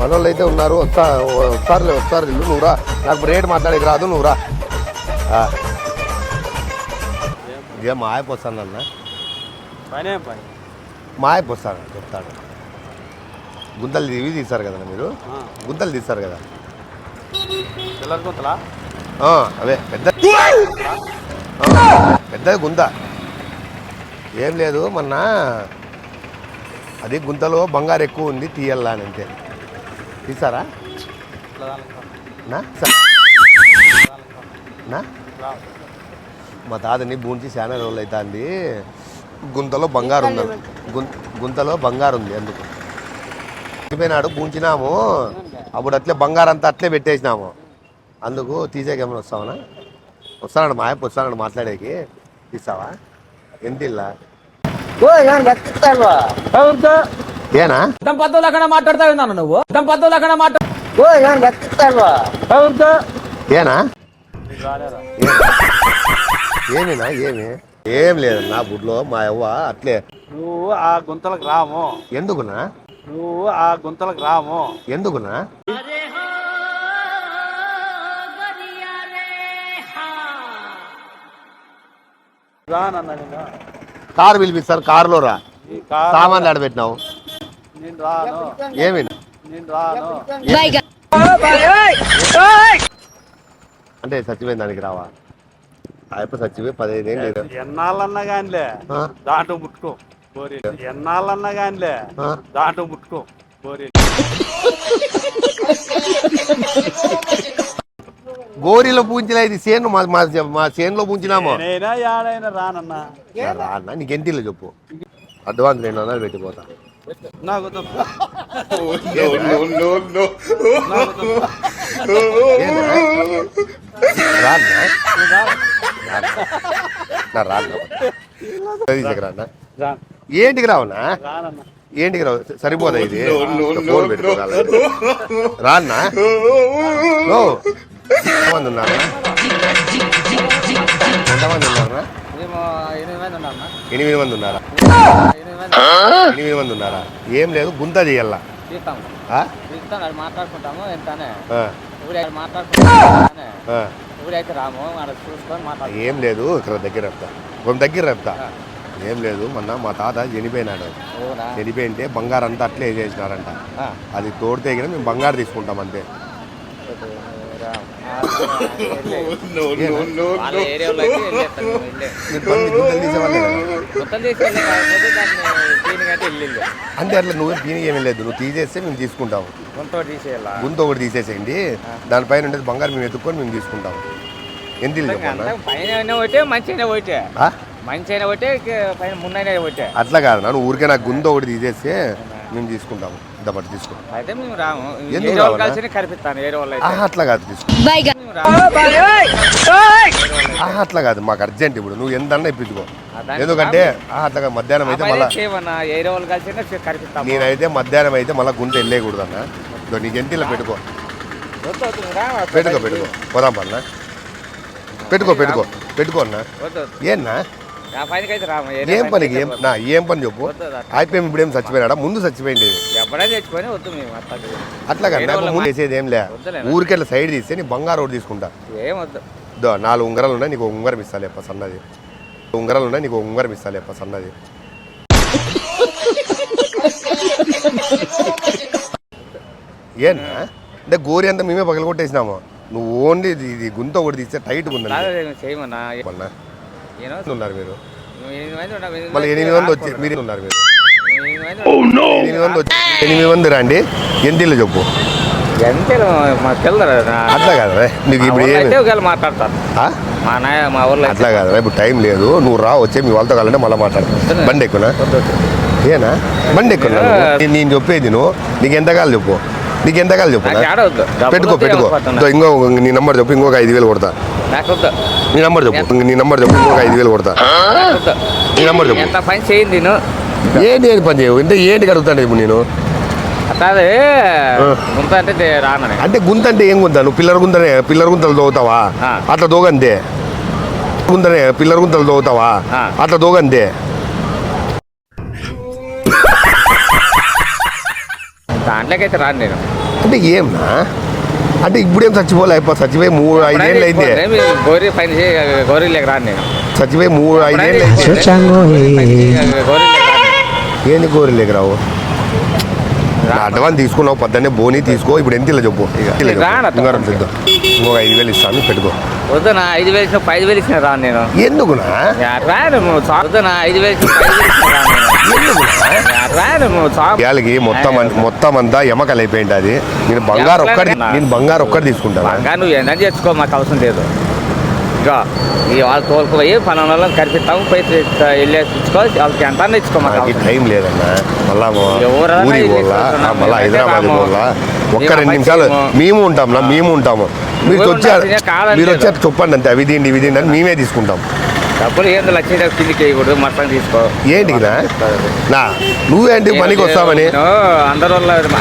మనోళ్ళు అయితే ఉన్నారు. వస్తా వస్తారులే వస్తారు ఇల్లు నువ్వు రా నాకు రేట్ మాట్లాడేకి రాదు నువ్వు రా ఆ. ఇదే మా ఆయప్ప వస్తానన్న పనే పని. మా ఆయప్ప వస్తాను చెప్తాడు గుంతలు ఇవి తీస్తారు కదా మీరు? గుంతలు తీస్తారు కదా? పిల్లల గుంతలా? ఆ, అవే పెద్ద పెద్ద గుంత. ఏం లేదు మొన్న అది గుంతలో బంగారు ఎక్కువ ఉంది తీయాలా అని అంతే. తీసారా? నా? మా తాతని బూంచి చాలా రోజులు అవుతుంది గుంతలో బంగారు ఉంది. గుం- గుంతలో బంగారు ఉంది అందుకు. చనిపోయినాడు బూంచినాము అప్పుడు అట్లే బంగారం అంతా అట్లే పెట్టేసినాము. అందుకు తీసేకేమైనా వస్తావనా? వస్తానండి మా ఆయప్ప వస్తానండి మాట్లాడేకి. తీస్తావా? ఎంత ఇల్లా? ఏనా? దంపతులు అక్కడ మాట్లాడతా ఉన్నాను నువ్వు? దంపతులు అక్కడ మాట్లాడు ఏనా? ఏమినా? ఏమి? ఏం లేదు నా బుడ్లో మా అవ్వ అట్లే. నువ్వు ఆ గుంతలకు రాము. ఎందుకునా? నువ్వు ఆ గుంతలకు రాము. ఎందుకునా? రానన్నా నేను కారు పిలిపిస్తారు కారులో రా. ఈ కారు సామాన్లు ఆడబెట్టినావు. ఏమి రాను. అంటే చచ్చిపోయిన దానికి రావా? ఆయప్ప చచ్చిపోయి పదహైదు ఏం లేదు. ఎన్నాళ్ళన్నా కానిలే? దాంట్లో ముట్టుకో ఎన్నాళ్ళన్నా కానిలే? దాంట్లో ముట్టుకో బోరి గోరిలో పూంచిలా ఇది చేను మా మా మా చేనులో పూంచినాము. రానన్నా. రా అన్న నీకు ఎంతిలో చెప్పు. అడ్వాన్స్ రెండు వందలు పెట్టిపోతా నాకు తప్ప రాన్నా నా రాన్నా రాన్నా రాను ఏంటికి రావునా రానన్నా ఏంటికి రావు సరిపోదా ఇది ఫోన్ పెట్టుకోవాలి రాన్నా ఓ ఎంతమంది ఉన్నారా ఎంతమంది ఉన్నారా ఎనిమిది మంది ఉన్నా ఎనిమిది మంది ఉన్నారా ఎనిమిది మంది ఉన్నారా? ఏం లేదు గుంత మాట్లాడుకుంటాము ఎంతనే మాట్లాడుకుంటాము రాము చూసుకొని మాట్లాడుకుంటాం. ఏం లేదు ఇక్కడ దగ్గర చెప్తా కొంచెం దగ్గర చెప్తా ఏం లేదు మొన్న మా తాత చనిపోయినాడు. చనిపోయింటే బంగారు అంతా అట్లే వేసేసినారంట ఆ. అది తోడితే మేము బంగారు తీసుకుంటాం అంతే. వాళ్ళ ఏరియాలో అయితే వెళ్ళేస్తాను వెళ్ళే. మీరు పని గుంతలు తీసేవాళ్ళే కదా. మొత్తం తీసుకెళ్ళి కాకపోతే దాన్ని దీనికంటే వెళ్ళింది అంటే అట్లా నువ్వు దీనికి ఏమీ లేదు. నువ్వు తీసేస్తే మేము తీసుకుంటాము గుంతో తీసేయాల? గుంత ఒకటి తీసేసేయండి. దానిపైన ఉండేది బంగారు మేము ఎత్తుక్కొని మేము తీసుకుంటాము ఎంత ఇల్లు చెప్పన్నా అంతా పైన ఒకటే మంచి అయినా ఒకటే ఆ? మంచి అయినా ఒకటే పైన ఒకటే అట్లా కాదు నన్ను ఊరికే నాకు గుంత ఒకటి తీసేస్తే మేము తీసుకుంటాము. పట్టు తీసుకుంటాం. అయితే మేము రాము. ఎందుకు ఏరే వాళ్ళు రావాలా? కలిసి కనిపిస్తాను ఏరే వాళ్ళు అయితే ఆహా అట్లా కాదు తీసుకుంటాం. మేము రాము. ఆహా అట్లా కాదు. మాకు అర్జెంట్ ఇప్పుడు. నువ్వు ఎంత అన్నా ఇప్పించుకో ఎందుకంటే ఆహా అట్లా కాదు, మధ్యాహ్నం అయితే మళ్ళా చేయమన్నా ఏరే వాళ్ళు కలిసి కనిపిస్తాము. నేనైతే మధ్యాహ్నం అయితే మళ్ళీ గుంట వెళ్ళేయకూడదు అన్న. ఇదో నీకు ఎంత ఇలా పెట్టుకో. వద్దు వద్దు నువ్వు రా. పెట్టుకో పెట్టుకో. పోదాం పన్న పెట్టుకో పెట్టుకో. పెట్టుకో అన్న. వద్దు వద్దు. ఏన్నా? ఏం పనికి అయితే ఏం. నా ఏం పని చెప్పు. అయిపోయి ఇప్పుడేం చచ్చిపోయినాడా? ముందు చచ్చిపోయింది అట్లా కదా నాకు ముందు చేసేది ఏం లే. ఊరికే సైడ్ తీస్తే నీ బంగారు ఒకటి తీసుకుంటా. ఏం వద్దు. దో నాలుగు ఉంగరాలు ఉన్నాయి నీకు ఉంగరం ఇస్తా లేప సన్నది. ఉంగరాలు ఉన్నాయి నీకు ఉంగరం ఇస్తా లేప సన్నది. ఏనా అంటే గోరి అంతా మేమే పగలగొట్టేసినాము. నువ్వు ఓన్లీ ఇది గుంత ఒకటి తీస్తే టైట్గా కాదు మేము చేయమన్నా? ఉన్నారు మీరు? నువ్వు ఎనిమిది మంది ఎనిమిది మళ్ళీ ఎనిమిది మంది వచ్చి రాకూడదు. మీరు ఉన్నారు మీరు. నువ్వు ఎనిమిది మంది ఉన్నావు. ఎనిమిది మంది వచ్చి ఎనిమిది మంది రండి. ఎంత ఇల్లు చెప్పు ఎంత మాకు తెలియదు అట్లా కాదు నీకు ఇప్పుడు ఏమి? ఒకవేళ మాట్లాడతారు? మా నాయ మా ఊర్లో అట్లా కాదు ఇప్పుడు టైం లేదు. నువ్వు రా వచ్చే మీ వాళ్ళతో కావాలంటే మళ్ళీ మాట్లాడు. బండి ఎక్కునా ఏనా? బండి ఎక్కునా నువ్వు? నేను చెప్పేది నువ్వు. నీకు ఎంత కావాలి చెప్పు. నీకు ఎంత కావాలి చెప్పు పెట్టుకో పెట్టుకో. ఇంకో నీ నంబర్ చెప్పు ఇంకొక ఐదు వేలు కొడతా. నీ నంబర్ చెప్పు నీ నంబర్ చెప్పు ఇంకొక ఐదు వేలు కొడతా. నీ నంబర్ చెప్పు. పని నేను ఏంటి ఏంటి పని చేయవు? అంటే ఏంటి అడుగుతాను ఇప్పుడు నేను? గుంత అంటే అంటే గుంత అంటే ఏం గుంత? నువ్వు పిల్లర్ గుంతనే పిల్లర్ గుంతలు దోగుతావా ఆ. అట్లా దోగంతే గుంతనే పిల్లర్ గుంతలు దోగుతావా ఆ. అట్లా దోగంతే దాంట్లోకి అయితే రాను నేను. అంటే ఏంనా అంటే ఇప్పుడేం చచ్చిపోలే అయిపో చచ్చిపోయి మూడు ఐదేళ్ళు అయింది. గోరి పైన గోరీ లేక రాను నేను. చచ్చిపోయి మూడు ఐదేళ్ళు అయింది. ఏంది కోరిలేక రావు? అడ్వాన్స్ తీసుకున్నావు పొద్దున్నే బోని తీసుకో ఇప్పుడు ఎంత ఇలా చెప్పు. బంగారం ఇంకొక ఐదు వేలు ఇస్తాను పెట్టుకో. వద్దునా ఐదు వేలు ఇచ్చిన ఐదు వేలు ఇచ్చిన రాను నేను. ఎందుకునా రాను వద్దునా ఐదు వేలు ఐదు వేలు ఇవాళకి మొత్తం మొత్తం అంతా ఎమకలు అయిపోయింది అది. నేను బంగారు ఒక్కటి నేను బంగారు ఒక్కటి తీసుకుంటాను. నువ్వు ఏంటని చేసుకో మాకు అవసరం లేదు. ఇంకా ఈ వాళ్ళు తోలుకుపోయి పలానా వాళ్ళని కనిపిస్తాము పోయి వెళ్ళేసి ఇచ్చుకో వాళ్ళకి ఎంత ఇచ్చుకో మాకు టైం లేదన్నా. మళ్ళా మేమైతే హైదరాబాద్. పోలా ఒక్క రెండు నిమిషాలు. మేము ఉంటాం మేము ఉంటాము. మీరు వచ్చారు మీరు. వచ్చారు చెప్పండి అంతే. అవి తిండి ఇవి తిండి అని మేమే తీసుకుంటాం. డబ్బులు ఏంది లక్ష మొత్తం తీసుకో. నా నువ్వేంటి పనికి వస్తామని అందరు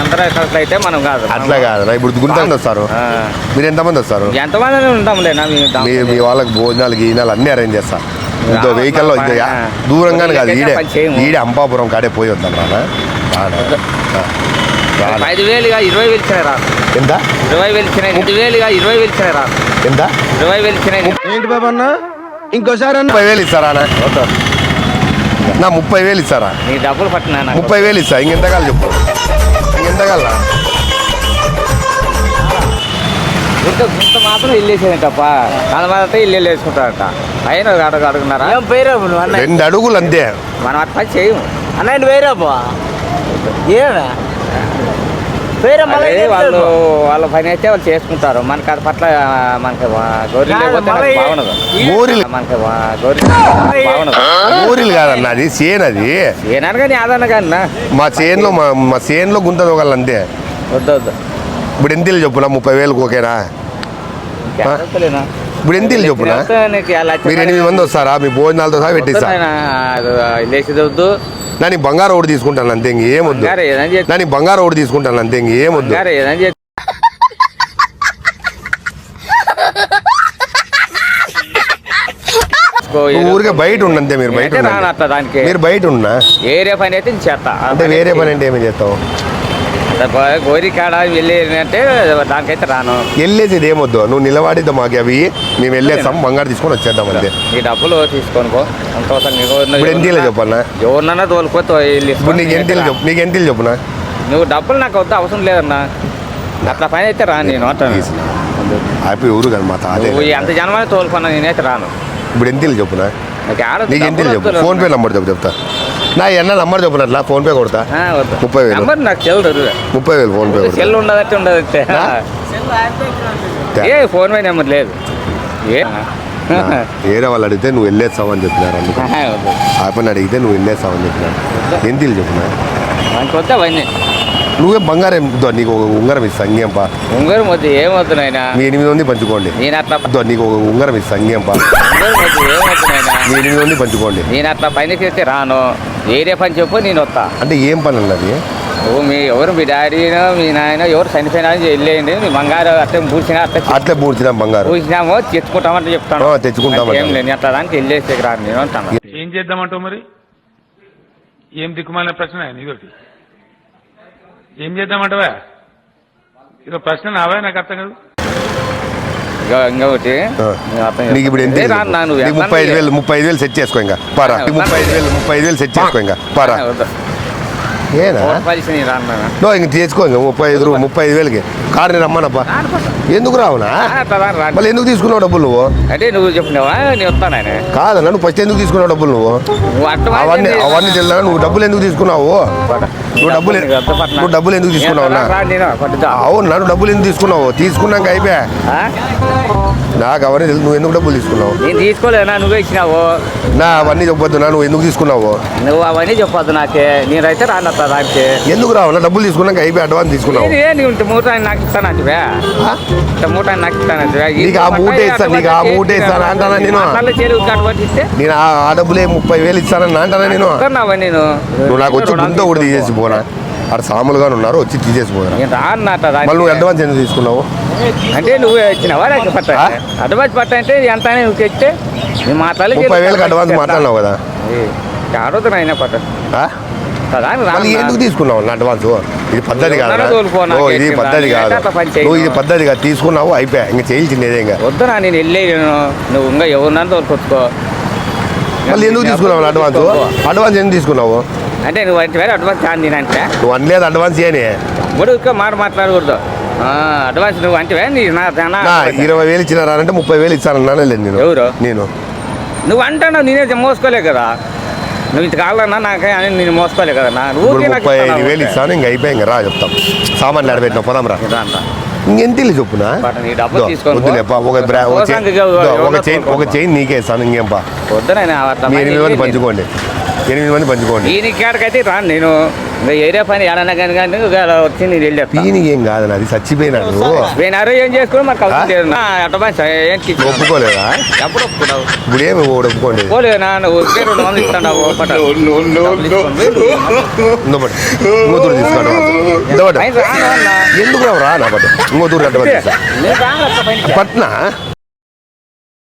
అందరూ అయితే మనం కాదు. అట్లా కాదు ఇప్పుడు గుంతమంది వస్తారు. మీరు ఎంతమంది వస్తారు? ఎంతమంది మీ మీ వాళ్ళకి భోజనాలు గీజనాలు అన్నీ అరేంజ్ చేస్తా. ఇంకో రా, వెహికల్లో రా, ఇంకో యా- రా. దూరంగానే కాదు ఈడే. ఈడే అంపాపురం కాడే పోయి వద్దాం రానా? ఐదు వేలుగా ఇరవై వేలు ఇచ్చినాయి రా. ఎంత? ఇరవై వేలు ఇచ్చినాయి ఐదు వేలుగా ఇరవై వేలు ఇచ్చినాయి రా. ఎంత? ఇరవై వేలు ఇచ్చినాయి ఏంటి బాబు అన్న ఇంకోసారి అన్న. ముప్పై వేలు ఇస్తారా అన్న? నా ముప్పై వేలు ఇస్తారా? నీ డబ్బులు పట్టినా నాకు. ముప్పై వేలు ఇస్తా. ఇంకెంతకాలు చెప్పు. ఇంకెంతకాల? ఇంత ఇంత మాత్రం వెళ్ళేసేది తప్ప కలమాలంటే ఇల్లు వేసుకుంటారట. అయినా అడుగు అడుగున్నారా? ఏం పేరాబు నువ్వు రెండు అడుగులు అంతే. మనం అట్లా చేయము. అన్న వేరాబు ఏమే? మళ్ళీ అదే వాళ్ళు వాళ్ళ పని అయితే వాళ్ళు చేసుకుంటారు. మనకి అది పట్ల మనకి గౌరీ కాదు, లేకపోతే నాకు మళ్ళీ బాగుండదు. ఊరిలు మనకి గౌరీ బాగుండదు. ఊరిలు కాదన్న అది చేను అది. ఏనాడు కానీ ఆదన్న కానీ నా. మా చేనులో మా మా చేనులో గుంత తోగలు అంతే. వద్దు వద్దు. ఇప్పుడు ఎంతలు చెప్పునా ముప్పై వేలకు ఓకేనా. ఇప్పుడు చెప్పునా నీకు ఎలా మీరు ఎనిమిది మంది వస్తారా? మీ భోజనాలతో సహా పెట్టిస్తా. వద్దు నాయనా, అది లేచేది వద్దు నా నీ బంగారం ఒకటి తీసుకుంటాను అంతే ఇంకేం వద్దు. బంగారు ఒకటి తీసుకుంటాను అంతే నువ్వు ఊరికే బయట ఉండంతే మీరు బయట మీరు బయట ఉన్నా ఏరియా పని అయితే నేను చేస్తా. అంటే వేరే పని అంటే ఏమి చేస్తావు? అంటే గో- గోరి కాడ వెళ్ళి అంటే దానికైతే రాను. వెళ్ళేది ఏమొద్దు. నువ్వు నిలబడిద్దాం మాకు అవి. మేము వెళ్ళేస్తాం బంగారు తీసుకొని వచ్చేద్దాం అంతే. ఈ డబ్బులు తీసుకొని పో. ఇప్పుడు ఎంతీలో చెప్పన్నా ఎవరినన్నా తోలుకోతే వెళ్ళి ఇప్పుడు నీకు ఎంతీలు చెప్పు నీకు ఎంతీలు చెప్పునా? నువ్వు డబ్బులు నాకు వద్ద అవసరం లేదన్నా. అట్లా పని అయితే రాను నేను హ్యాపీ ఊరు కదా మా తాతే ఎంత జనమని తోలుకున్నా నేనైతే రాను. ఇప్పుడు ఎంతీలు చెప్పునా? నాకు ఎంతీలు చెప్పు. డబ్బులు ఫోన్ పే నంబర్ చెప్పు చెప్తా. నా ఎన్న నంబర్ చెప్పనట్లా ఫోన్ పే కొడతా ఆ, వద్దు. ముప్పై వేలు. నెంబర్ నాకు తెలియదు ముప్పై వేలు ఫోన్ పే కొడతా సెల్ ఉండదంటే ఉండదంటే ఆ? ఏ ఫోన్ పే నెంబర్ లేదు ఏ నా, వేరే వాళ్ళు అడిగితే నువ్వు వెళ్ళేస్తావని చెప్పినారు అందుకు వద్దు. ఆ పని అడిగితే నువ్వు వెళ్ళేస్తావని చెప్పినారు ఎంతీలు చెప్పునా మనకి వద్దా అవన్నీ నువ్వే బంగారం ఇద్దో నీకు ఒక ఉంగరం ఇస్తా అంగేంపా ఉంగరం వద్దు ఏమొద్దు నాయన? మీ ఎనిమిది మంది పంచుకోండి. నేను అట్లా నీకు ఒక ఉంగరం ఇస్తా అంగేంపా ఉంగరం వద్దు ఏమొద్దు నాయన? మీ ఎనిమిది మంది పంచుకోండి. నేను అట్లా పని చేస్తే రాను. ఏరియా పని చెప్పు నేను వస్తా. అంటే ఏం పని అన్నది నువ్వు మీ ఎవరు మీ డాడీనో మీ నాయన ఎవరు చనిపోయినా వెళ్ళేయండి. మీ బంగారు అట్లా పూసినా అట్లా అట్లే పూడ్చిన బంగారం. పూసినామో తెచ్చుకుంటామంటే చెప్తాను. ఆ, తెచ్చుకుంటామంట. ఏం లేదు అట్లా దానికి వెళ్ళేసి రాను నేను అంటాను. ఏం చేద్దామంటావు మరి? ఏం దిక్కుమాలిన ప్రశ్న ఆయన ఇదొకటి ఏం చేద్దామంటావా? ఇదో ప్రశ్న నావా నాకు అర్థం కాదు. ఇంకొకటి నీకు ఇప్పుడు ఎంత ముప్పై ఐదు వేలు ముప్పై ఐదు వేలు సెట్ చేసుకో ఇంకా. పారా. నీకు ముప్పై ఐదు వేలు ముప్పై ఐదు వేలు సెట్ చేసుకో ఇంకా. పారా. ఏనా? తీసుకో ఇంకా ముప్పై ఐదు ముప్పై ఐదు వేలకి. కారుని రమ్మనప్పా. ఎందుకు రావునా. మళ్ళీ ఎందుకు తీసుకున్నావు డబ్బులు నువ్వు? అంటే నువ్వు చెప్పినావా నేను వస్తాను ఆయన కాదన్నా నువ్వు ఫస్ట్ ఎందుకు తీసుకున్నావు డబ్బులు నువ్వు? అవన్నీ అవన్నీ తెలియదా? నువ్వు డబ్బులు ఎందుకు తీసుకున్నావు? నువ్వు డబ్బులు నువ్వు డబ్బులు ఎందుకు తీసుకున్నావు? అవును నన్ను డబ్బులు ఎందుకు తీసుకున్నావు? తీసుకున్నాక అయిపోయా? నాకు అవన్నీ తెలుసు. నువ్వు ఎందుకు డబ్బులు తీసుకున్నావు? నేను తీసుకోలేనా? నువ్వే ఇచ్చినావు? నా అవన్నీ చెప్పొద్దు నువ్వు ఎందుకు తీసుకున్నావు? నువ్వు అవన్నీ చెప్పొద్దు నాకే. నేనైతే రాను దానికి ఎందుకు రావు? నా డబ్బులు తీసుకున్నాక అయిపోయి అడ్వాన్స్ తీసుకున్నావు. మూట నాకు ఇస్తాను మూట నాకు ఇస్తాను నీకు ఆ మూటే ఇస్తాను, నీకు ఆ మూటే ఇస్తాను అంటానా నేను? ఆ డబ్బులే ముప్పై వేలు ఇస్తానని అంటానా నేను? నువ్వు నాకు వచ్చి గుంత కూడా తీసేసి పోనా? అక్కడ సాములుగా ఉన్నారు వచ్చి తీసేసి పోనా నేను రాను అట్ట దానికి. మళ్ళీ నువ్వు అడ్వాన్స్ ఎందుకు తీసుకున్నావు? అంటే నువ్వు ఇచ్చినావా పట్ట? అడ్వాన్స్ పట్ట అంటే? ఎంత నువ్వు నేను ముప్పై వేలకు అడ్వాన్స్ మాట్లాడినావు కదా? పట్ట మళ్ళీ రాను ఎందుకు తీసుకున్నావు అడ్వాన్స్ ఇది పద్ధతి కాదు ఎవరన్నా ఇది? పద్ధతి కాదు. నువ్వు ఇది పద్ధతి కాదు. తీసుకున్నావు అయిపోయా. ఇంకా చేయించింది ఇంకా వద్దునా నేను వెళ్ళే నువ్వు ఇంకా ఎవరినన్నా తోలుకొచ్చుకో. మళ్ళీ ఎందుకు తీసుకున్నావు అడ్వాన్స్ అడ్వాన్స్ ఎందుకు తీసుకున్నావు? అంటే నువ్వు అంటే వేరే అడ్వాన్స్ నేనంటే నువ్వు అనలేదు అడ్వాన్స్ ఏని ఇప్పుడు ఇంకా మాట మాట్లాడకూడదు. అడ్వాన్స్ నువ్వు అంటే ఇరవై వేలు ఇచ్చినారంటే ముప్పై వేలు ఇచ్చానన్నానే లేదు నేను. ఎవరు? నేను. నువ్వు అంటున్నావు నేనే మోసుకోలే కదా. నువ్వు ఇంత కావాలన్నా నాకే అని నేను మోసుకోలే కదా నా. ముప్పై ఐదు వేలు అంటే. ఇస్తాను ఇంకా అయిపోయి ఇంకా రా చెప్తాం. సామాన్లు ఆడబెట్టినా పోదాం రా అంట. ఇంకెంత చెప్పునా ఒక చైన్ కోసానికి దో, ఎవరో ఒక చైన్ ఒక తోలుకో. చైన్ నీకే ఇస్తాను ఇంకేం పా ఎనిమిది మంది. పంచుకోండి ఎనిమిది మంది పంచుకోండి. ఈయన కాడికైతే రాను నేను ఏరియా పని ఏడన్నా కానీ కానీ వచ్చి నేను వెళ్ళేస్తా దీనికి ఏం కాదు నాది చచ్చిపోయినాడు. పోయినారు ఏం చేసుకో మరి కలిసి లేదు. నా అడ్వాన్స్ ఏం తీసుకున్నావు? ఒప్పుకోలేదా? ఎప్పుడు ఒప్పుకున్నావు? ఇప్పుడు ఏమి ఒప్పుకోండి. పోలేనా నువ్వు వచ్చే రెండు వందలు ఇస్తాను ఇంకోటి ఇంకో తూరు తీసుకోండి ఎందుకు రాను అట్లా పనికి. పట్నా?